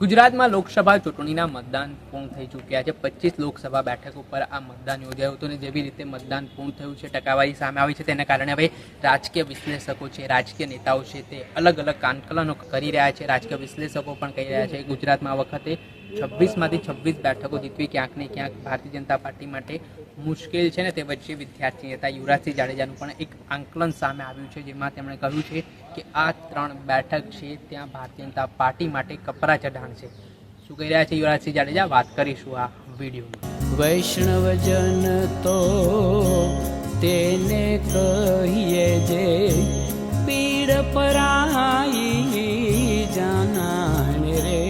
ગુજરાતમાં લોકસભા ચૂંટણીના મતદાન પૂર્ણ થઈ ચૂક્યા છે. પચીસ લોકસભા બેઠક ઉપર આ મતદાન યોજાયું હતું અને જેવી રીતે મતદાન પૂર્ણ થયું છે, ટકાવારી સામે આવી છે, તેના કારણે હવે રાજકીય વિશ્લેષકો છે, રાજકીય નેતાઓ છે તે અલગ અલગ આંકલનો કરી રહ્યા છે. રાજકીય વિશ્લેષકો પણ કહી રહ્યા છે, ગુજરાતમાં આ વખતે છવ્વીસમાંથી છવ્વીસ બેઠકો જીતવી ક્યાંક ને ક્યાંક ભારતીય જનતા પાર્ટી માટે મુશ્કેલ છે ને તે વચ્ચે વિદ્યાર્થી નેતા યુવરાજસિંહ જાડેજાનું પણ એક આંકલન સામે આવ્યું છે જેમાં તેમણે કહ્યું છે કે આ ત્રણ બેઠક છે ત્યાં ભારતીય જનતા પાર્ટી માટે કપરા ચઢાણ છે. શું કહી રહ્યા છે યુવરાજસિંહ જાડેજા? વાત કરીશું આ વિડીયોમાં. વૈષ્ણવજન તો તેને કહીએ જે પીડ પરાઈ જાનાને રે.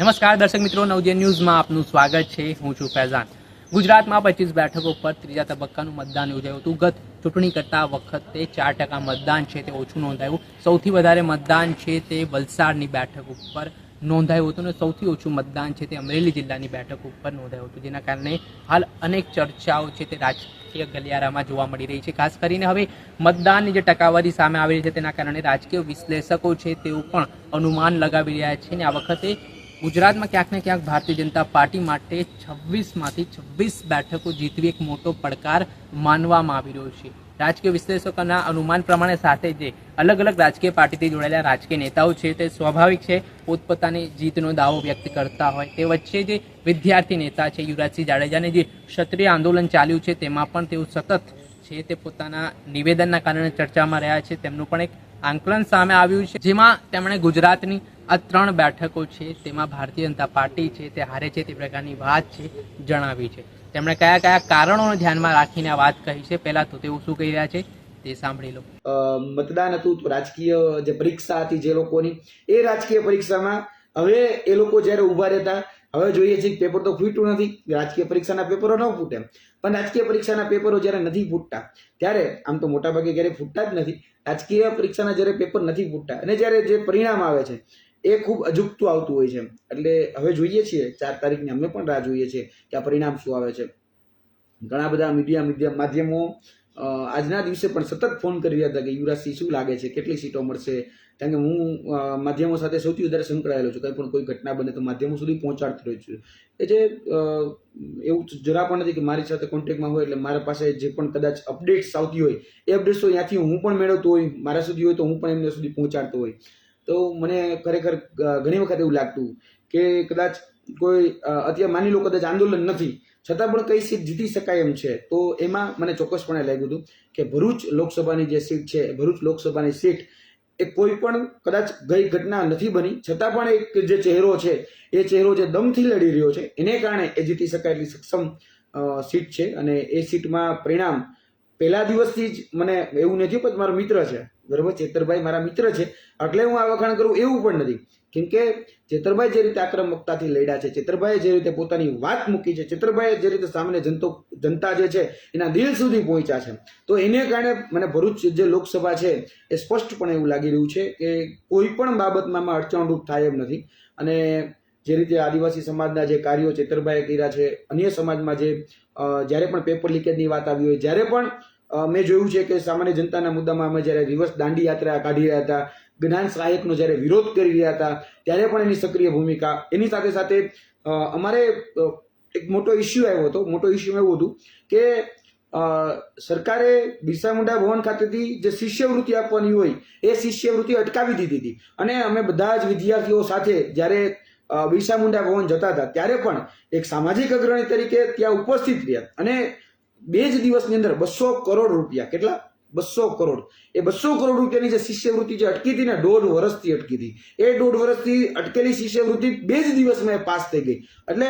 નમસ્કાર દર્શક મિત્રો નવજે ન્યૂઝમાં આપનું સ્વાગત છે. હું છું ફૈઝાન. ગુજરાતમાં પચીસ બેઠકો પર ત્રીજા તબક્કાનું મતદાન યોજાયું હતું. ગત ચૂંટણી કરતા વખતે ચાર ટકા મતદાન છે તે ઓછું નોંધાયું. સૌથી વધારે મતદાન છે તે વલસાડની બેઠક ઉપર નોંધાયું હતું અને સૌથી ઓછું મતદાન છે તે અમરેલી જિલ્લાની બેઠક ઉપર નોંધાયું હતું. જેના કારણે હાલ અનેક ચર્ચાઓ છે તે રાજકીય ગલિયારામાં જોવા મળી રહી છે. ખાસ કરીને હવે મતદાનની જે ટકાવારી સામે આવી રહી છે તેના કારણે રાજકીય વિશ્લેષકો છે તેઓ પણ અનુમાન લગાવી રહ્યા છે અને આ વખતે ગુજરાતમાં ક્યાંક ને ક્યાંક ભારતીય જનતા પાર્ટી માટે છવ્વીસમાંથી છવ્વીસ બેઠકો જીતવી એક મોટો પડકાર માનવામાં આવી રહ્યો છે. રાજકીય વિશ્લેષકોના અનુમાન પ્રમાણે સાથે જે અલગ અલગ રાજકીય પાર્ટીથી જોડાયેલા રાજકીય નેતાઓ છે તે સ્વાભાવિક છે, પોતપોતાની જીતનો દાવો વ્યક્ત કરતા હોય તે વચ્ચે જે વિદ્યાર્થી નેતા છે યુવરાજસિંહ જાડેજાને જે ક્ષત્રિય આંદોલન ચાલ્યું છે તેમાં પણ તેઓ સતત છે તે પોતાના નિવેદનના કારણે ચર્ચામાં રહ્યા છે. તેમનું પણ એક આંકલન સામે આવ્યું છે, જેમાં તેમણે ગુજરાતની આ ત્રણ બેઠકો છે, તેમાં ભારતીય જનતા પાર્ટી છે, તે હારે છે, તે પ્રકારની વાત છે, જણાવી છે. તેમણે કયા કયા કારણોને ધ્યાનમાં રાખીને આ વાત કહી છે? પહેલા તો તેઓ શું કહી રહ્યા છે? તે સાંભળી લો. મતદાન હતું, રાજકીય જે પરીક્ષા હતી જે લોકોની, એ રાજકીય પરીક્ષામાં હવે એ લોકો જ્યારે ઊભા રહેતા, હવે જોઈએ છે પેપર તો ફૂટ્યું નથી, રાજકીય પરીક્ષાના પેપરો ન ફૂટે પણ રાજકીય પરીક્ષાના પેપરો જ્યારે નથી ફૂટતા, ત્યારે આમ તો મોટાભાગે ક્યારેય ફૂટતા જ નથી. રાજકીય પરીક્ષાના જ્યારે પેપર નથી ફૂટતા, અને જ્યારે જે પરિણામ આવે છે એ ખૂબ અજુગતું આવતું હોય છે. એટલે હવે જોઈએ છીએ, ચાર તારીખની અમે પણ રાહ જોઈએ છીએ કે આ પરિણામ શું આવે છે. ઘણા બધા મીડિયા મીડિયા માધ્યમો આજના દિવસે પણ સતત ફોન કરી રહ્યા હતા કે યુવરાજસિંહ શું લાગે છે? કેટલી સીટો મળશે? કારણ કે હું માધ્યમો સાથે સૌથી વધારે સંકળાયેલો છું. કંઈ પણ કોઈ ઘટના બને તો માધ્યમો સુધી પહોંચાડતો રહ્યો છું. એ જે એવું જરા પણ નથી કે મારી સાથે કોન્ટેક્ટમાં હોય એટલે મારા પાસે જે પણ કદાચ અપડેટ્સ આવતી હોય, એ અપડેટ્સ ત્યાંથી હું પણ મેળવતો હોય, મારા સુધી હોય તો હું પણ એમને સુધી પહોંચાડતો હોય. તો મને ખરેખર ઘણી વખત એવું લાગતું કે કદાચ કોઈ અત્યારે માની લો કદાચ આંદોલન નથી, છતાં પણ કઈ સીટ જીતી શકાય એમ છે, તો એમાં મને ચોક્કસપણે લાગ્યું હતું કે ભરૂચ લોકસભાની જે સીટ છે, ભરૂચ લોકસભાની સીટ એ કોઈ પણ કદાચ ગઈ ઘટના નથી બની, છતાં પણ એક જે ચહેરો છે, એ ચહેરો જે દમથી લડી રહ્યો છે, એને કારણે એ જીતી શકાય એટલી સક્ષમ સીટ છે, અને એ સીટમાં પરિણામ પહેલા દિવસથી જ મને એવું નથી, પણ મારો મિત્ર છે બરાબર? ચેતરભાઈ મારા મિત્ર છે. એટલે હું આ વખાણ કરું એવું પણ નથી. કેમ કે ચેતરભાઈ જે રીતે આક્રમકતાથી લડ્યા છે, ચેતરભાઈએ જે રીતે પોતાની વાત મૂકી છે, ચેતરભાઈએ જે રીતે સામાન્ય જનતો, જનતા જે છે, એના દિલ સુધી પહોંચ્યા છે. તો એને કારણે મને ભરૂચ જે લોકસભા છે, એ સ્પષ્ટપણે એવું લાગી રહ્યું છે કે કોઈ પણ બાબતમાં આમાં અડચણરૂપ થાય એમ નથી. અને જે રીતે આદિવાસી સમાજના જે કાર્યો ચેતરભાઈએ કર્યા છે, અન્ય સમાજમાં જે જ્યારે પણ પેપર લીકેજની વાત આવી હોય, જ્યારે પણ મેં જોયું છે કે સામાન્ય જનતાના મુદ્દામાં અમે જ્યારે રિવર્સ દાંડી યાત્રા કાઢી રહ્યા હતા, જ્ઞાન સહાયકનો જ્યારે વિરોધ કરી રહ્યા હતા, ત્યારે પણ એની સક્રિય ભૂમિકા. એની સાથે સાથે અમારે એક મોટો ઇસ્યુ આવ્યો હતો, મોટો ઇસ્યુ એવું હતું કે સરકારે બિરસા મુંડા ભવન ખાતેથી જે શિષ્યવૃત્તિ આપવાની હોય, એ શિષ્યવૃત્તિ અટકાવી દીધી હતી. અને અમે બધા જ વિદ્યાર્થીઓ સાથે જ્યારે બિરસા મુંડા ભવન જતા હતા, ત્યારે પણ એક સામાજિક અગ્રણી તરીકે ત્યાં ઉપસ્થિત રહ્યા. અને બે જ દિવસની અંદર બસો કરોડ રૂપિયા, કેટલા? બસો કરોડ. એ બસો કરોડ રૂપિયાની જે શિષ્યવૃત્તિ જે અટકી હતી ને, દોઢ વર્ષથી અટકી હતી. એ દોઢ વર્ષથી અટકેલી શિષ્યવૃત્તિ બે જ દિવસમાં એ પાસ થઈ ગઈ. એટલે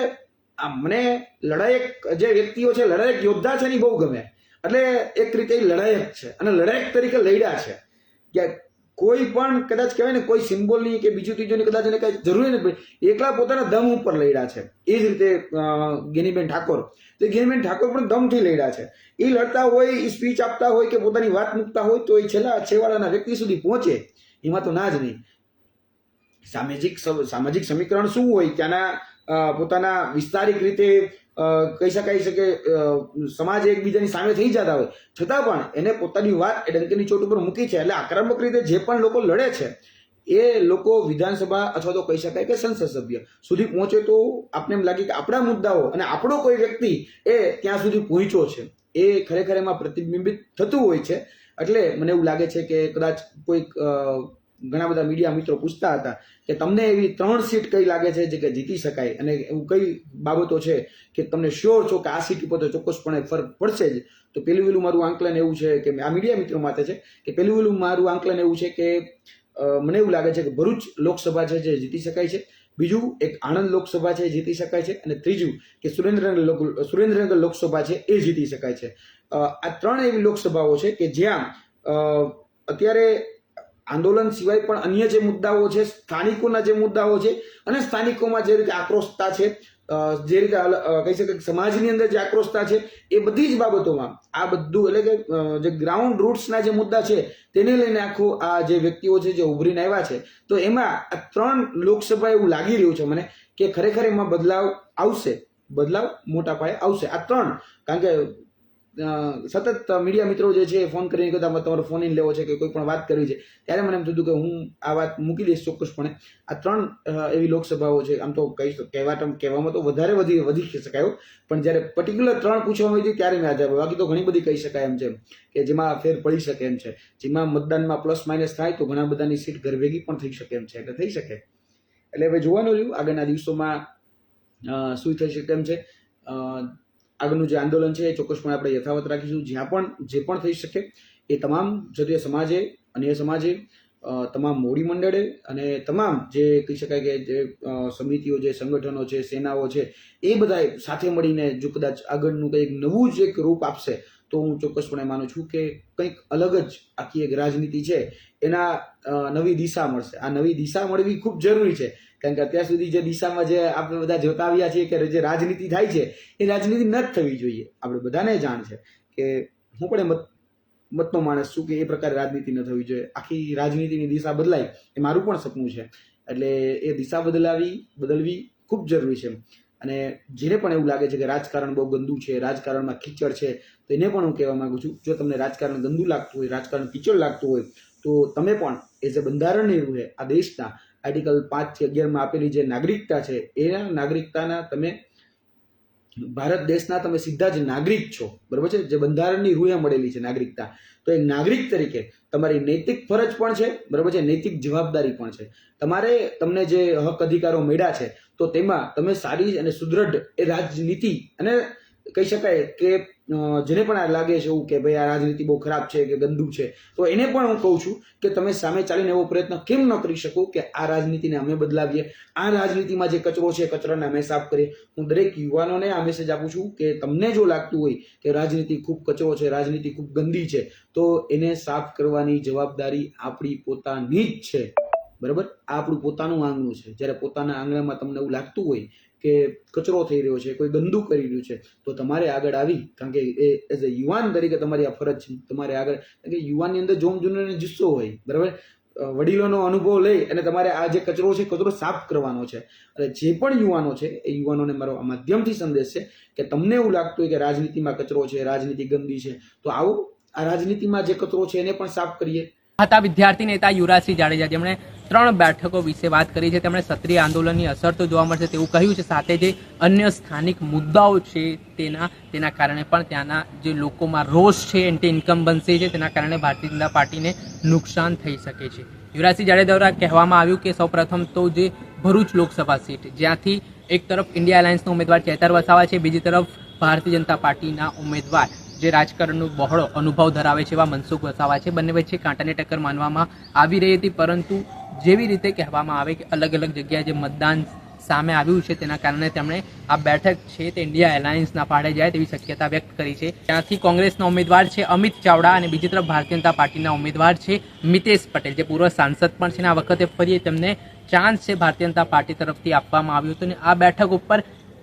મને લડાયક જે વ્યક્તિઓ છે, લડાયક યોદ્ધા છે ને બહુ ગમે. એટલે એક રીતે લડાયક છે અને લડાયક તરીકે લડ્યા છે. કે કોઈ પણ કદાચ કહેવાય ને કોઈ સિમ્બોલની કે બીજું ત્રીજુંની કદાચ એને કઈ જરૂરી નથી પડી એકલા પોતાના દમ ઉપર લડ્યા છે. એ જ રીતે ગેનીબેન ઠાકોર. તો ગેનીબેન ઠાકોર પણ દમથી લડ્યા છે. એ લડતા હોય, એ સ્પીચ આપતા હોય કે પોતાની વાત મૂકતા હોય, તો એ છેલ્લા છેવાડાના વ્યક્તિ સુધી પહોંચે. એમાં તો ના જ નહીં. સામાજિક સમ- સામાજિક સમીકરણ શું હોય? ત્યાંના પોતાના વિસ્તારિક રીતે કહી શકાય છે કે સમાજ એકબીજાની સામે થઈ જતા હોય, છતાં પણ એને પોતાની વાત એ ડંકીની ચોટ ઉપર મૂકી છે. એટલે આક્રમક રીતે જે પણ લોકો લડે છે, એ લોકો વિધાનસભા અથવા તો કહી શકાય કે સંસદ સભ્ય સુધી પહોંચે તો આપણે એમ લાગે કે આપણા મુદ્દાઓ અને આપણો કોઈ વ્યક્તિ એ ત્યાં સુધી પહોંચ્યો છે. એ ખરેખર એમાં પ્રતિબિંબિત થતું હોય છે. એટલે મને એવું લાગે છે કે કદાચ કોઈક ઘણા બધા મીડિયા મિત્રો પૂછતા હતા કે તમને એવી ત્રણ સીટ કઈ લાગે છે જે કે જીતી શકાય? અને એવું કઈ બાબતો છે કે તમને શ્યોર છો કે આ સીટ ઉપર તો ચોક્કસપણે ફરક પડશે જ? તો પેલું વેલું મારું આંકલન એવું છે કે આ મીડિયા મિત્રો માટે છે કે પેલું વેલું મારું આંકલન એવું છે કે મને એવું લાગે છે કે ભરૂચ લોકસભા છે જે જીતી શકાય છે. બીજું એક આણંદ લોકસભા છે જીતી શકાય છે. અને ત્રીજું કે સુરેન્દ્રનગર સુરેન્દ્રનગર લોકસભા છે એ જીતી શકાય છે. આ ત્રણ એવી લોકસભાઓ છે કે જ્યાં અત્યારે આંદોલન સિવાય પણ અન્ય જે મુદ્દાઓ છે, સ્થાનિકોના જે મુદ્દાઓ છે અને સ્થાનિકોમાં જે રીતે આક્રોશતા છે જે રીતે કહી શકાય સમાજની અંદર જે આક્રોશતા છે, એ બધી જ બાબતોમાં આ બધું એટલે કે જે ગ્રાઉન્ડ રૂટ્સના જે મુદ્દા છે, તેને લઈને આખું આ જે વ્યક્તિઓ છે જે ઉભરીને આવ્યા છે, તો એમાં આ ત્રણ લોકસભા એવું લાગી રહ્યું છે મને કે ખરેખર એમાં બદલાવ આવશે, બદલાવ મોટા પાયે આવશે. આ ત્રણ, કારણ કે સતત મીડિયા મિત્રો જે છે ફોન કરીને કહેતા "આમાં તમારો ફોન ઇન લેવો છે કે કોઈ પણ વાત કરવી છે, ત્યારે મને એમ થતું કે હું આ વાત મૂકી દઈશ ચોક્કસપણે. આ ત્રણ એવી લોકસભાઓ છે, આમ તો કહી શક- કહેવા કહેવામાં તો વધારે વધી વધી શકાય. પણ જ્યારે પર્ટિક્યુલર ત્રણ પૂછવામાં આવી ત્યારે મેં આજે બાકી તો ઘણી બધી કહી શકાય એમ છે કે જેમાં ફેર પડી શકે એમ છે. જેમાં મતદાનમાં પ્લસ માઇનસ થાય તો ઘણા બધાની સીટ ઘર ભેગી પણ થઈ શકે એમ છે, એટલે થઈ શકે. એટલે હવે જોવાનું રહ્યું, આગળના દિવસોમાં શું થઈ શકે એમ છે? આગળનું જે આંદોલન છે એ ચોક્કસપણે આપણે યથાવત રાખીશું. જ્યાં પણ જે પણ થઈ શકે એ તમામ જતીય સમાજે અન્ય સમાજે તમામ મોડી મંડળે અને તમામ જે કહી શકાય કે જે સમિતિઓ જે સંગઠનો છે, સેનાઓ છે, એ બધાએ સાથે મળીને જો કદાચ આગળનું કંઈક નવું જ એક રૂપ આપશે, તો હું ચોક્કસપણે માનું છું કે કંઈક અલગ જ આખી એક રાજનીતિ છે એના નવી દિશા મળશે. આ નવી દિશા મળવી ખૂબ જરૂરી છે. કારણ કે અત્યાર સુધી જે દિશામાં જે આપણે બધા જોતા આવ્યા છીએ કે જે રાજનીતિ થાય છે, એ રાજનીતિ ન થવી જોઈએ. આપણે બધાને જાણ છે કે હું પણ મત, મતનો માણસ છું કે એ પ્રકારે રાજનીતિ ન થવી જોઈએ. આખી રાજનીતિની દિશા બદલાય એ મારું પણ સપનું છે. એટલે એ દિશા બદલાવી, બદલવી ખૂબ જરૂરી છે. અને જેને પણ એવું લાગે છે કે રાજકારણ બહુ ગંદુ છે, રાજકારણમાં કીચડ છે, તો એને પણ હું કહેવા માંગુ છું, જો તમને રાજકારણ ગંદુ લાગતું હોય, રાજકારણ કીચડ લાગતું હોય, તો તમે પણ એઝ એ એવું છે, આ દેશના આર્ટિકલ પાંચથી અગિયારમાં આપેલી જે નાગરિકતા છે એના નાગરિકતાના તમે ભારત દેશના તમે સીધા જ નાગરિક છો. બરોબર છે? જે બંધારણની રૂહે મળેલી છે નાગરિકતા. તો એ નાગરિક તરીકે તમારી નૈતિક ફરજ પણ છે, બરોબર છે? નૈતિક જવાબદારી પણ છે. તમારે તમને જે હક અધિકારો મળ્યા છે, તો તેમાં તમે સારી અને સુદૃઢ એ રાજનીતિ અને કહી શકાય કે જેને પણ આ લાગે છે એવું કે ભાઈ આ રાજનીતિ બહુ ખરાબ છે કે ગંદુ છે, તો એને પણ હું કહું છું કે તમે સામે ચાલીને એવો પ્રયત્ન કેમ ન કરી શકો કે આ રાજનીતિને અમે બદલાવીએ? આ રાજનીતિમાં જે કચરો છે કચરાને અમે સાફ કરીએ. હું દરેક યુવાનોને આ મેસેજ આપું છું કે તમને જો લાગતું હોય કે રાજનીતિ ખૂબ કચરો છે, રાજનીતિ ખૂબ ગંદી છે, તો એને સાફ કરવાની જવાબદારી આપણી પોતાની જ છે. બરાબર? આ આપણું પોતાનું આંગણું છે. જ્યારે પોતાના આંગણામાં તમને એવું લાગતું હોય કે કચરો થઈ રહ્યો છે, કોઈ ગંદુ કરી રહ્યું છે, તો તમારે આગળ આવી, કારણ કે એ એઝ અ યુવાન તરીકે તમારી આ ફરજ છે. તમારે આગળ, કારણ કે યુવાનની અંદર જોમ જૂનો જુસ્સો હોય, બરાબર? વડીલોનો અનુભવ લઈ અને તમારે આ જે કચરો છે, કચરો સાફ કરવાનો છે. અને જે પણ યુવાનો છે, એ યુવાનોને મારો માધ્યમથી સંદેશ છે કે તમને એવું લાગતું હોય કે રાજનીતિમાં કચરો છે, રાજનીતિ ગંદી છે, તો આવો આ રાજનીતિમાં જે કચરો છે, એને પણ સાફ કરીએ. હતા વિદ્યાર્થી નેતા યુવરાજસિંહ જાડેજા. જેમણે ત્રણ બેઠકો વિશે વાત કરી છે. તેમણે ક્ષત્રિય આંદોલનની અસર તો જોવા મળશે તેવું કહ્યું છે. સાથે જે અન્ય સ્થાનિક મુદ્દાઓ છે તેના તેના કારણે પણ ત્યાંના જે લોકોમાં રોષ છે એન્ટી ઇન્કમ બનશે છે, તેના કારણે ભારતીય જનતા પાર્ટીને નુકસાન થઈ શકે છે. યુવરાજસિંહ જાડેજા દ્વારા કહેવામાં આવ્યું કે સૌપ્રથમ તો જે ભરૂચ લોકસભા સીટ, જ્યાંથી એક તરફ ઇન્ડિયા એલાયન્સનો ઉમેદવાર ચેતર વસાવા છે, બીજી તરફ ભારતીય જનતા પાર્ટીના ઉમેદવાર. જે રાજકારણનો બહોળો અનુભવ ધરાવે છે એવા મનસુખ વસાવા છે. બંને વચ્ચે કાંટાની ટક્કર માનવામાં આવી રહી હતી, પરંતુ જેવી રીતે કહેવામાં આવે કે અલગ અલગ જગ્યાએ જે મતદાન સામે આવ્યું છે, તેના કારણે તેમણે આ બેઠક છે તે ઇન્ડિયા એલાયન્સના પાડે જાય તેવી શક્યતા વ્યક્ત કરી છે. ત્યાંથી કોંગ્રેસના ઉમેદવાર છે અમિત ચાવડા અને બીજી તરફ ભારતીય જનતા પાર્ટીના ઉમેદવાર છે મિતેશ પટેલ. જે પૂર્વ સાંસદ પણ છે આ વખતે ફરી તેમને ચાન્સ છે ભારતીય જનતા પાર્ટી તરફથી આપવામાં આવ્યું હતું અને આ બેઠક ઉપર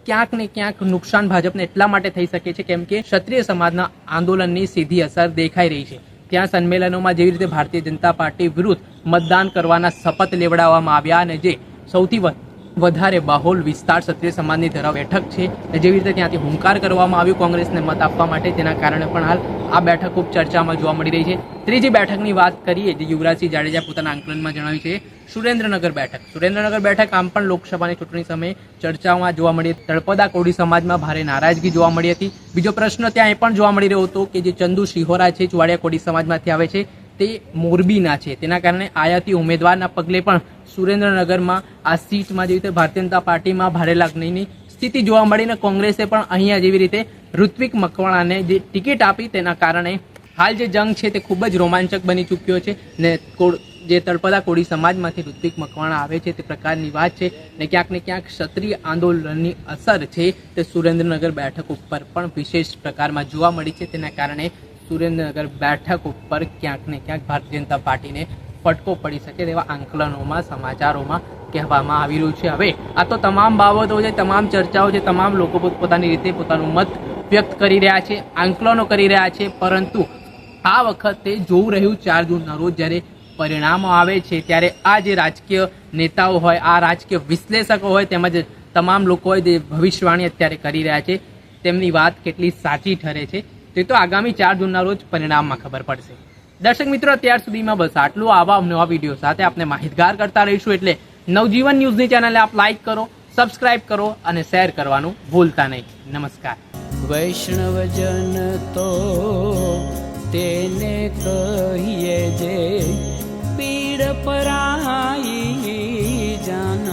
ક્યાંક ને ક્યાંક નુકસાન ભાજપને એટલા માટે થઈ શકે છે કેમ કે ક્ષત્રિય સમાજના આંદોલનની સીધી અસર દેખાઈ રહી છે. ત્યાં સંમેલનોમાં જેવી રીતે ભારતીય જનતા પાર્ટી વિરુદ્ધ મતદાન કરવાના શપથ લેવડાવવામાં આવ્યા અને જે સૌથી વધ- વધારે બાહોલ વિસ્તાર ક્ષત્રિય સમાજની ધરાવ બેઠક છે જેવી રીતે ત્યાંથી હુંકાર કરવામાં આવ્યું કોંગ્રેસને મત આપવા માટે તેના કારણે પણ હાલ આ બેઠક ખૂબ ચર્ચામાં જોવા મળી રહી છે. ત્રીજી બેઠકની વાત કરીએ જે યુવરાજસિંહ જાડેજા પોતાના આંકલનમાં જણાવ્યું છે સુરેન્દ્રનગર બેઠક. સુરેન્દ્રનગર બેઠક આમ પણ લોકસભાની ચૂંટણી સમયે ચર્ચાઓમાં જોવા મળી તળપદા કોડી સમાજમાં ભારે નારાજગી જોવા મળી હતી. બીજો પ્રશ્ન ત્યાં એ પણ જોવા મળી રહ્યો હતો કે જે ચંદુ શિહોરા છે, ચુવાડિયા કોડી સમાજમાંથી આવે છે, તે મોરબીના છે. તેના કારણે આયાતી ઉમેદવારના પગલે પણ સુરેન્દ્રનગરમાં આ સીટમાં જેવી રીતે ભારતીય જનતા પાર્ટીમાં ભારે લાગણીની સ્થિતિ જોવા મળીને કોંગ્રેસે પણ અહીંયા જેવી રીતે ઋત્વિક મકવાણાને જે ટિકિટ આપી, તેના કારણે હાલ જે જંગ છે તે ખૂબ જ રોમાંચક બની ચૂક્યો છે ને જે તળપદા કોળી સમાજમાંથી ઋત્વિક મકવાણા આવે છે તે પ્રકારની વાત છે ને ક્યાંક ને ક્યાંક ક્ષત્રિય આંદોલનની અસર છે તે સુરેન્દ્રનગર બેઠક ઉપર પણ વિશેષ પ્રકારમાં જોવા મળી છે. તેના કારણે સુરેન્દ્રનગર બેઠક ઉપર ક્યાંક ને ક્યાંક ભારતીય જનતા પાર્ટીને ફટકો પડી શકે તેવા આંકલનોમાં, સમાચારોમાં કહેવામાં આવી રહ્યું છે. હવે આ તો તમામ બાબતો છે, તમામ ચર્ચાઓ છે, તમામ લોકો પોતપોતાની રીતે પોતાનું મત વ્યક્ત કરી રહ્યા છે, આંકલનો કરી રહ્યા છે, પરંતુ આ વખતે જોવું રહ્યું ચાર જૂનના રોજ જ્યારે પરિણામો આવે છે ત્યારે આ જે રાજકીય નેતાઓ હોય, આ રાજકીય વિશ્લેષકો હોય તેમજ તમામ લોકો જે ભવિષ્યવાણી અત્યારે કરી રહ્યા છે, તેમની વાત કેટલી સાચી ઠરે છે, તે તો આગામી ચાર જૂનના રોજ પરિણામમાં ખબર પડશે. દર્શક મિત્રો, અત્યાર સુધીમાં બસ આટલું. આવા નવા વીડિયો સાથે આપણે માહિતગાર કરતા રહીશું એટલે નવજીવન ન્યૂઝની ચેનલને આપ લાઇક કરો, સબસ્ક્રાઇબ કરો અને શેર કરવાનું ભૂલતા નહીં. નમસ્કાર. વૈષ્ણવજન તો તેને કહીએ જે પીડ પરાઈ જાન